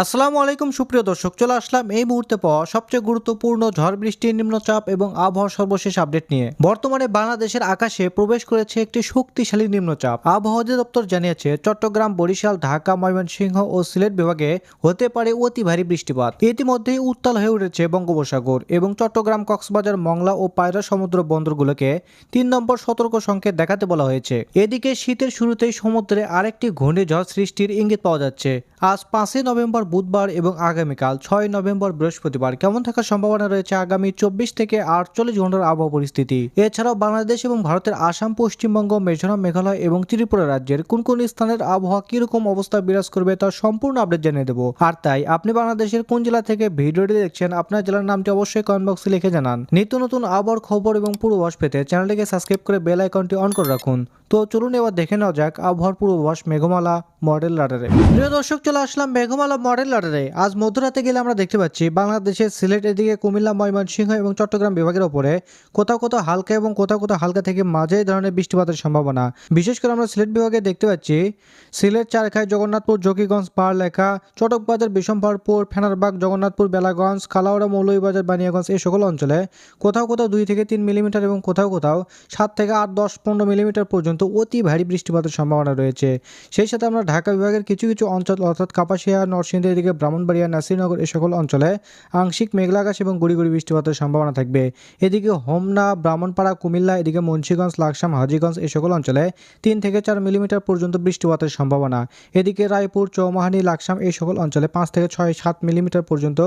আসসালামু আলাইকুম, সুপ্রিয় দর্শক, চলে আসলাম এই মুহূর্তে পাওয়া সবচেয়ে গুরুত্বপূর্ণ ঝড় বৃষ্টি নিম্নচাপ এবং আবহাওয়ার সর্বশেষ আপডেট নিয়ে। বর্তমানে বাংলাদেশের আকাশে প্রবেশ করেছে একটি শক্তিশালী নিম্নচাপ। আবহাওয়া অধিদপ্তর জানিয়েছে, চট্টগ্রাম, বরিশাল, ঢাকা, ময়মনসিংহ ও সিলেট বিভাগে হতে পারে অতি ভারী বৃষ্টিপাত। ইতিমধ্যেই উত্তাল হয়ে উঠেছে বঙ্গোপসাগর এবং চট্টগ্রাম, কক্সবাজার, মংলা ও পায়রা সমুদ্র বন্দরগুলোকে তিন নম্বর সতর্ক সংকেত দেখাতে বলা হয়েছে। এদিকে শীতের শুরুতেই সমুদ্রে আরেকটি ঘূর্ণিঝড় সৃষ্টির ইঙ্গিত পাওয়া যাচ্ছে। আজ পাঁচই নভেম্বর বুধবার এবং আগামীকাল ছয় নভেম্বর বৃহস্পতিবার কেমন থাকার সম্ভাবনা রয়েছে আগামী চব্বিশ থেকে আটচল্লিশ ঘণ্টার আবহাওয়া পরিস্থিতি? এছাড়াও বাংলাদেশ এবং ভারতের আসাম, পশ্চিমবঙ্গ, মিজোরাম, মেঘালয় এবং ত্রিপুরা রাজ্যের কোন কোন স্থানের আবহাওয়া কীরকম অবস্থা বিরাজ করবে তার সম্পূর্ণ আপডেট জানিয়ে দেবো। আর তাই আপনি বাংলাদেশের কোন জেলা থেকে ভিডিওটি দেখছেন, আপনার জেলার নামটি অবশ্যই কমেন্ট বক্সে লিখে জানান। নিত্য নতুন আবহাওয়ার খবর এবং পূর্বাভাস পেতে চ্যানেলটিকে সাবস্ক্রাইব করে বেল আইকনটি অন করে রাখুন। তো চলুন এবার দেখে নেওয়া যাক আবহাওয়ার পূর্বাভাস মেঘমালা মডেল লাডারে প্রিয় দর্শক, চলে আসলাম মেঘমালা মডেল লাডারে আজ মধ্যরাতে গেলে আমরা দেখতে পাচ্ছি বাংলাদেশের সিলেট এদিকে কুমিল্লা, ময়মনসিংহ এবং চট্টগ্রাম বিভাগের ওপরে কোথাও কোথাও হালকা এবং কোথাও কোথাও হালকা থেকে মাঝারি ধরনের বৃষ্টিপাতের সম্ভাবনা। বিশেষ করে আমরা সিলেট বিভাগে দেখতে পাচ্ছি সিলেট, চারখাই, জগন্নাথপুর যোগীগঞ্জ পাহাড়লেখা চটকবাজার বিষমপাড়পুর ফেনারবাগ, জগন্নাথপুর, বেলাগঞ্জ কালাউড়া মৌলভীবাজার, বানিয়াগঞ্জ এই সকল অঞ্চলে কোথাও কোথাও দুই থেকে তিন মিলিমিটার এবং কোথাও কোথাও সাত থেকে আট, দশ, পনেরো মিলিমিটার পর্যন্ত অতি ভারী বৃষ্টিপাতের সম্ভাবনা রয়েছে। সেই সাথে আমরা ঢাকা বিভাগের কিছু কিছু অঞ্চল অর্থাৎ কাপাসিয়া নরসিংদী এদিকে ব্রাহ্মণবাড়িয়া, নাসিরনগর এই সকল অঞ্চলে আংশিক মেঘলা আকাশ এবং গুড়ি গুড়ি বৃষ্টিপাতের সম্ভাবনা থাকবে। এদিকে হোমনা, ব্রাহ্মণপাড়া, কুমিল্লা, এদিকে মুন্সিগঞ্জ, লাকসাম, হাজিগঞ্জ এ সকল অঞ্চলে তিন থেকে চার মিলিমিটার পর্যন্ত বৃষ্টিপাতের সম্ভাবনা। এদিকে রায়পুর, চৌমাহানি, লাকসাম এই সকল অঞ্চলে পাঁচ থেকে ছয় সাত মিলিমিটার পর্যন্ত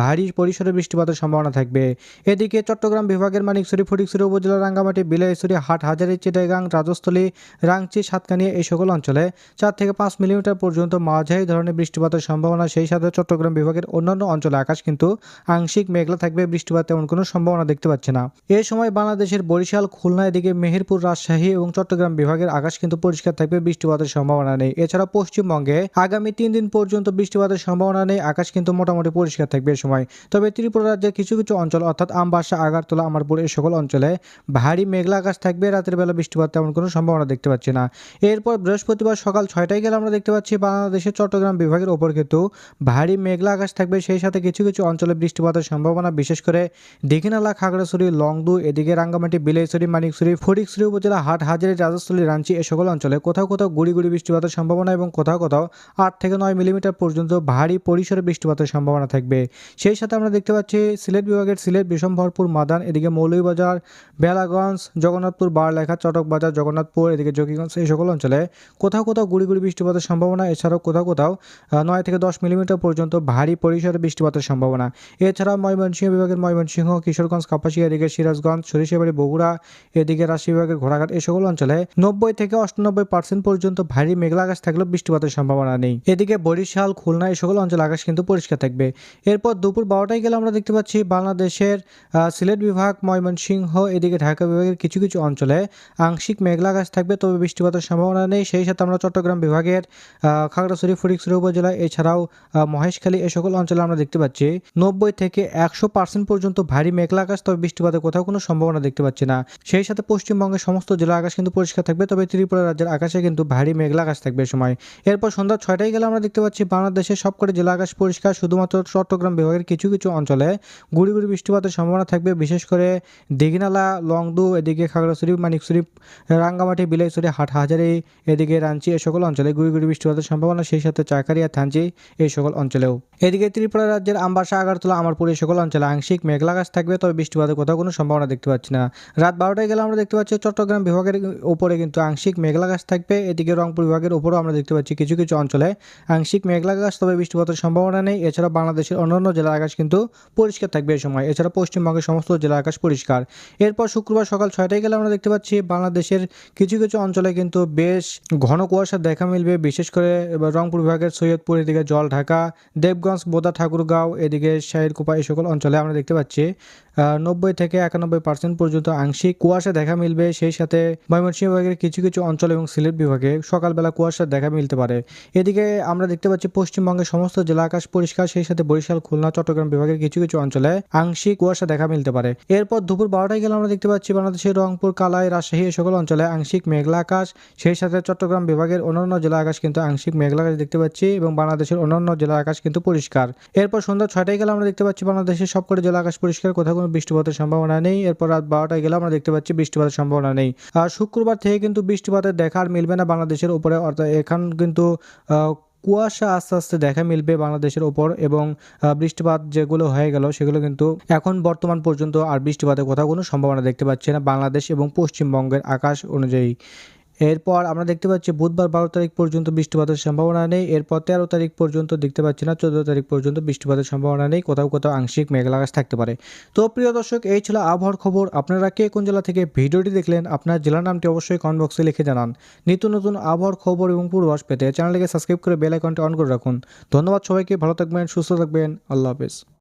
ভারী পরিসরে বৃষ্টিপাতের সম্ভাবনা থাকবে। এদিকে চট্টগ্রাম বিভাগের মানিকছড়ি, ফটিকছড়ি উপজেলা রাঙ্গামাটি, বিলাইছড়ি, হাট, হাজারি, চিটাগাং, রাজস্থলী, রাংচি, সাতকানিয়া এই সকল অঞ্চলে চার থেকে পাঁচ মিলিমিটার পর্যন্ত মাঝারি ধরনের বৃষ্টিপাতের সম্ভাবনা সেই সাথে চট্টগ্রাম বিভাগের অন্যান্য অঞ্চলে আকাশ কিন্তু আংশিক মেঘলা থাকবে, বৃষ্টিপাত তেমন কোনো সম্ভাবনা দেখতে পাচ্ছে না। এই সময় বাংলাদেশের বরিশাল খুলনা এদিকে মেহেরপুর, রাজশাহী এবং চট্টগ্রাম বিভাগের আকাশ কিন্তু পরিষ্কার থাকবে, বৃষ্টিপাতের সম্ভাবনা নেই। এছাড়া পশ্চিমবঙ্গে আগামী তিন দিন পর্যন্ত বৃষ্টিপাতের সম্ভাবনা নেই, আকাশ কিন্তু মোটামুটি পরিষ্কার থাকবে এ সময়। তবে ত্রিপুরা রাজ্যের কিছু কিছু অঞ্চল, অর্থাৎ আমবাসা, আগারতলা আমারপুর এই সকল অঞ্চলে ভারী মেঘলা আকাশ থাকবে, রাতের বেলা বৃষ্টিপাত তেমন কোনো সম্ভাবনা দেখতে পাচ্ছি না। এরপর বৃহস্পতিবার সকাল ছয়টায় গেলে আমরা দেখতে পাচ্ছি বাংলাদেশের চট্টগ্রাম বিভাগের ওপর কিন্তু ভারী মেঘলা আকাশ থাকবে, সেই সাথে কিছু কিছু অঞ্চলে বৃষ্টিপাতের সম্ভাবনা, বিশেষ করে দীঘিনালা খাগড়াছড়ি, লংদু, এদিকে রাঙ্গামাটি বিলাইছড়ি মানিকছড়ি, ফটিকছড়ি উপজেলা, হাট, হাজারি, রাজস্থলী রাঞ্চি এ সকল অঞ্চলে কোথাও কোথাও গুড়ি গুড়ি বৃষ্টিপাতের সম্ভাবনা এবং কোথাও কোথাও আট থেকে নয় মিলিমিটার পর্যন্ত ভারী পরিসরে বৃষ্টিপাতের সম্ভাবনা থাকবে। সেই সাথে আমরা দেখতে পাচ্ছি সিলেট বিভাগের সিলেট বিষমভরপুর মাদান, এদিকে মৌলভীবাজার, বেলাগঞ্জ, জগন্নাথপুর বারলেখা চটকবাজার, জগন্নাথপুর, এদিকে যোগীগঞ্জ এই সকল অঞ্চলে কোথাও কোথাও গুড়ি গুড়ি বৃষ্টিপাতের সম্ভাবনা, এছাড়াও কোথাও কোথাও নয় থেকে দশ মিলিমিটার পর্যন্ত ভারী পরিসরে বৃষ্টিপাতের সম্ভাবনা। এছাড়াও ময়মনসিংহ বিভাগের ময়মনসিংহ, কিশোরগঞ্জ, কাপাসিয়া, এদিকে সিরাজগঞ্জ, সরিষাবাড়ি, বগুড়া, এদিকে রাজশাহী বিভাগের ঘোড়াঘাট এই সকল অঞ্চলে নব্বই থেকে অষ্টানব্বই পার্সেন্ট পর্যন্ত ভারী মেঘলা আকাশ থাকলেও বৃষ্টিপাতের সম্ভাবনা নেই। এদিকে বরিশাল, খুলনা এই সকল অঞ্চলে আকাশ কিন্তু পরিষ্কার থাকবে। এরপর দুপুর বারোটায় গেলে আমরা দেখতে পাচ্ছি বাংলাদেশের সিলেট বিভাগ, ময়মনসিংহ, এদিকে ঢাকা বিভাগের কিছু কিছু অঞ্চলে আংশিক মেঘলা আকাশ থাকবে, তবে বৃষ্টিপাতের সম্ভাবনা নেই। সেই সাথে আমরা চট্টগ্রাম বিভাগের খাগড়াছড়ি ফটিকছড়ি উপজেলা এছাড়াও মহেশখালী এ সকল অঞ্চলে আমরা দেখতে পাচ্ছি। নব্বই থেকে একশো পার্সেন্ট পর্যন্ত ভারী মেঘলা আকাশ, তবে বৃষ্টিপাতের কোথাও কোনো সম্ভাবনা দেখতে পাচ্ছি না। সেই সাথে পশ্চিমবঙ্গের সমস্ত জেলা আকাশ কিন্তু পরিষ্কার থাকবে, তবে ত্রিপুরা রাজ্যের আকাশে কিন্তু ভারী মেঘলা আকাশ থাকবে সময়। এরপর সন্ধ্যা ছয়টায় গেলে আমরা দেখতে পাচ্ছি, বাংলাদেশের সবকটি জেলা আকাশ পরিষ্কার, শুধুমাত্র চট্টগ্রাম বিভাগের কিছু কিছু অঞ্চলে গুড়ি গুড়ি বৃষ্টিপাতের সম্ভাবনা থাকবে, বিশেষ করে দিঘিনালা, লংদু, এদিকে খাগড়াছড়ি, মানিকছড়ি, রাঙ্গামাটি, বিলাইছড়ি হাট হাজারি এদিকে রাঞ্চি এই সকল অঞ্চলে গুড়ি গুড়ি বৃষ্টিপাতের সম্ভাবনা, সেই সাথে চাকারিয়া থানচি এই সকল অঞ্চলেও। এদিকে ত্রিপুরা রাজ্যের আমবাসা, আগারতলা, আমারপুর এই সকল অঞ্চলে আংশিক মেঘলা আকাশ থাকবে, তবে বৃষ্টিপাতের কোথাও কোনো সম্ভাবনা দেখতে পাচ্ছি না। রাত বারোটায় গেলে আমরা দেখতে পাচ্ছি চট্টগ্রাম বিভাগের উপরে কিন্তু আংশিক মেঘলা আকাশ থাকবে, এদিকে রংপুর বিভাগের উপরেও আমরা দেখতে পাচ্ছি কিছু কিছু অঞ্চলে আংশিক মেঘলা আকাশ তবে বৃষ্টিপাতের সম্ভাবনা নেই। এছাড়া বাংলাদেশের অন্যান্য জেলার আকাশ কিন্তু পরিষ্কার থাকবে এই সময়। এছাড়া পশ্চিমবঙ্গের সমস্ত জেলার আকাশ পরিষ্কার। এরপর শুক্রবার সকাল ছয়টায় গেলে আমরা দেখতে পাচ্ছি বাংলাদেশের কিছু কিছু অঞ্চলে কিন্তু বেশ ঘন কুয়াশা দেখা মিলবে, বিশেষ করে রংপুর বিভাগের সৈয়দপুর, এদিকে জল ঢাকা দেবগঞ্জ বোদা ঠাকুরগাঁও এদিকে শাহিরকুপা এই সকল অঞ্চলে আমরা দেখতে পাচ্ছি। নব্বই থেকে একানব্বই পার্সেন্ট পর্যন্ত আংশিক কুয়াশা দেখা মিলবে। সেই সাথে ময়মনসিংহ বিভাগের কিছু কিছু অঞ্চল এবং সিলেট বিভাগে সকালবেলা কুয়াশা দেখা মিলতে পারে। এদিকে আমরা দেখতে পাচ্ছি পশ্চিমবঙ্গের সমস্ত জেলা আকাশ পরিষ্কার, সেই সাথে বরিশাল, খুলনা, চট্টগ্রাম বিভাগের কিছু কিছু অঞ্চলে আংশিক কুয়াশা দেখা মিলতে পারে। এরপর দুপুর বারোটায় গেলে আমরা দেখতে পাচ্ছি বাংলাদেশের রংপুর, কালাই, রাজশাহী সকল অঞ্চলে আংশিক মেঘলা আকাশ। সেই সাথে চট্টগ্রাম বিভাগের অন্যান্য জেলা আকাশ কিন্তু আংশিক মেঘলা আকাশ দেখতে পাচ্ছি এবং বাংলাদেশের অন্যান্য জেলা আকাশ কিন্তু পরিষ্কার। এরপর সন্ধ্যা ছয়টায় গেলে আমরা দেখতে পাচ্ছি বাংলাদেশের সবকটি জেলা আকাশ পরিষ্কার, কোথাও বৃষ্টিপাতের সম্ভাবনা নেই। এরপর রাত বারোটায় গেলে আমরা দেখতে পাচ্ছি বৃষ্টিপাতের সম্ভাবনা নেই। আর শুক্রবার থেকে কিন্তু বৃষ্টিপাতের দেখা আর মিলবে না বাংলাদেশের উপরে। অর্থাৎ এখন কিন্তু কুয়াশা আস্তে আস্তে দেখা মিলবে বাংলাদেশের ওপর এবং বৃষ্টিপাত যেগুলো হয়ে গেল সেগুলো কিন্তু এখন বর্তমান পর্যন্ত আর বৃষ্টিপাতের কোথাও কোনো সম্ভাবনা দেখতে পাচ্ছি না বাংলাদেশ এবং পশ্চিমবঙ্গের আকাশ অনুযায়ী। এরপর আমরা দেখতে পাচ্ছি বুধবার বারো তারিখ পর্যন্ত বৃষ্টিপাতের সম্ভাবনা নেই। এরপর তেরো তারিখ পর্যন্ত দেখতে পাচ্ছি না, চোদ্দ তারিখ পর্যন্ত বৃষ্টিপাতের সম্ভাবনা নেই। কোথাও কোথাও আংশিক মেঘলা আকাশ থাকতে পারে। তো প্রিয় দর্শক, এই ছিল আবহাওয়ার খবর। আপনারা কে কোন জেলা থেকে ভিডিওটি দেখলেন, আপনার জেলার নামটি অবশ্যই কমেন্ট বক্সে লিখে জানান। নিত্য নতুন আবহাওয়ার খবর এবং পূর্বাস পেতে চ্যানেলটিকে সাবস্ক্রাইব করে বেল আইকনটি অন করে রাখুন। ধন্যবাদ সবাইকে, ভালো থাকবেন, সুস্থ থাকবেন, আল্লাহ হাফেজ।